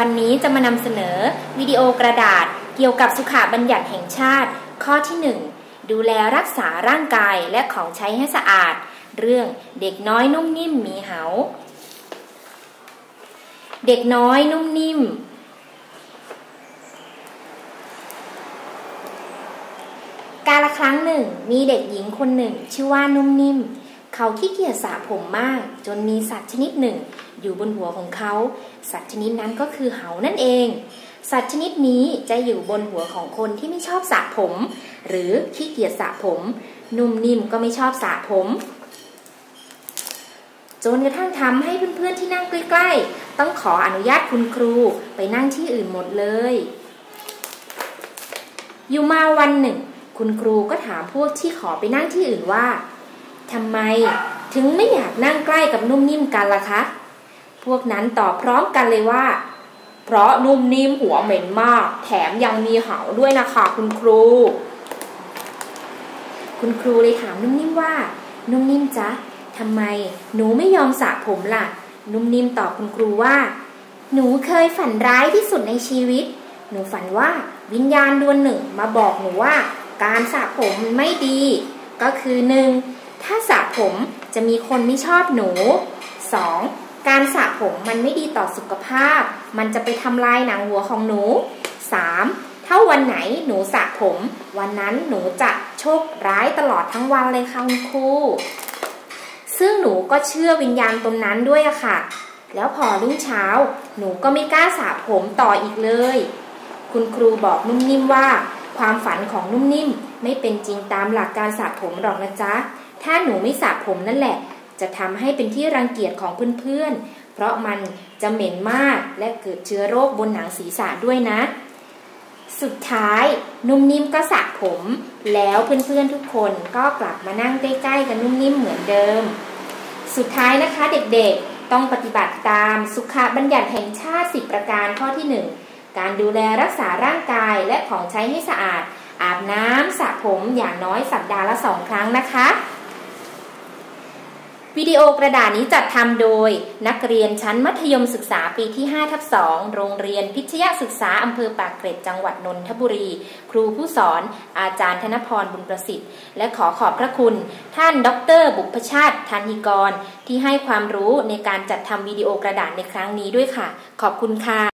วันนี้จะมานำเสนอวิดีโอกระดาษเกี่ยวกับสุขาบัญญัติแห่งชาติ ข้อที่ 1 ดูแลรักษาร่างกายและของใช้ให้สะอาด เรื่องเด็กน้อยนุ่มนิ่มมีเหา เด็กน้อยนุ่มนิ่ม กาละครั้งหนึ่ง มีเด็กหญิงคนหนึ่ง ชื่อว่านุ่มนิ่ม เขาขี้เกียจสระผมมาก จนมีสัตว์ชนิดหนึ่ง อยู่บนหัวของเขา สัตว์ชนิดนั้นก็คือเหานั่นเอง สัตว์ชนิดนี้จะอยู่บนหัวของคนที่ไม่ชอบสระผม หรือขี้เกียจสระผม นุ่มนิ่มก็ไม่ชอบสระผมจนกระทั่งทำให้เพื่อนๆที่นั่งใกล้ๆ ต้องขออนุญาตคุณครูไปนั่งที่อื่นหมดเลย อยู่มาวันหนึ่ง คุณครูก็ถามพวกที่ขอไปนั่งที่อื่นว่า ทำไมถึงไม่อยากนั่งใกล้กับนุ่มนิ่มกันล่ะคะ พวกนั้นตอบพร้อมกันเลยว่า เพราะนุ่มนิ่มหัวเหม็นมาก แถมยังมีเหาด้วยนะคะคุณครู คุณครูเลยถามนุ่มนิ่มว่า นุ่มนิ่มจ๊ะทำไมหนูไม่ยอมสระผมล่ะ นุ่มนิ่มตอบคุณครูว่า หนูเคยฝันร้ายที่สุดในชีวิต หนูฝันว่าวิญญาณดวงหนึ่งมาบอกหนูว่า การสระผมไม่ดี ก็คือหนึ่ง ถ้าสระผมจะมีคนไม่ชอบหนู 2. การสระผมมันไม่ดีต่อสุขภาพ มันจะไปทำลายหนังหัวของหนู 3. ถ้าวันไหนหนูสระผม วันนั้นหนูจะโชคร้ายตลอดทั้งวันเลยค่ะคุณครูซึ่งหนูก็เชื่อวิญญาณตนนั้นด้วยอะค่ะ แล้วพอรุ่งเช้า หนูก็ไม่กล้าสระผมต่ออีกเลย คุณครูบอกนุ่มนิ่มว่า ความฝันของนุ่มนิ่มไม่เป็นจริงตามหลักการสระผมหรอกนะจ๊ะ ถ้าหนูไม่สระผมนั่นแหละ จะทำให้เป็นที่รังเกียจของเพื่อนๆ เพราะมันจะเหม็นมากและเกิดเชื้อโรคบนหนังศีรษะด้วยนะ สุดท้ายนุ่มนิ่มก็สระผม แล้วเพื่อนๆทุกคนก็กลับมานั่งใกล้ๆกับนุ่มนิ่มเหมือนเดิม สุดท้ายนะคะเด็กๆต้องปฏิบัติตามสุขบัญญัติแห่งชาติ 10 ประการข้อที่ 1 การดูแลรักษาร่างกายและของใช้ให้สะอาดอาบน้ำสระผมอย่างน้อยสัปดาห์ละสองครั้งนะคะ วิดีโอกระดาษนี้จัดทำโดย นักเรียนชั้นมัธยมศึกษาปีที่5ทับ2โรงเรียนพิชยศึกษาอำเภอปากเกร็ดจังหวัดนนทบุรี ครูผู้สอน อาจารย์ธนพรบุญประสิทธิ์ และขอขอบพระคุณ ท่านดร บุพชาติธานิกร ที่ให้ความรู้ในการจัดทำวิดีโอกระดาษในครั้งนี้ด้วยค่ะ ขอบคุณค่ะ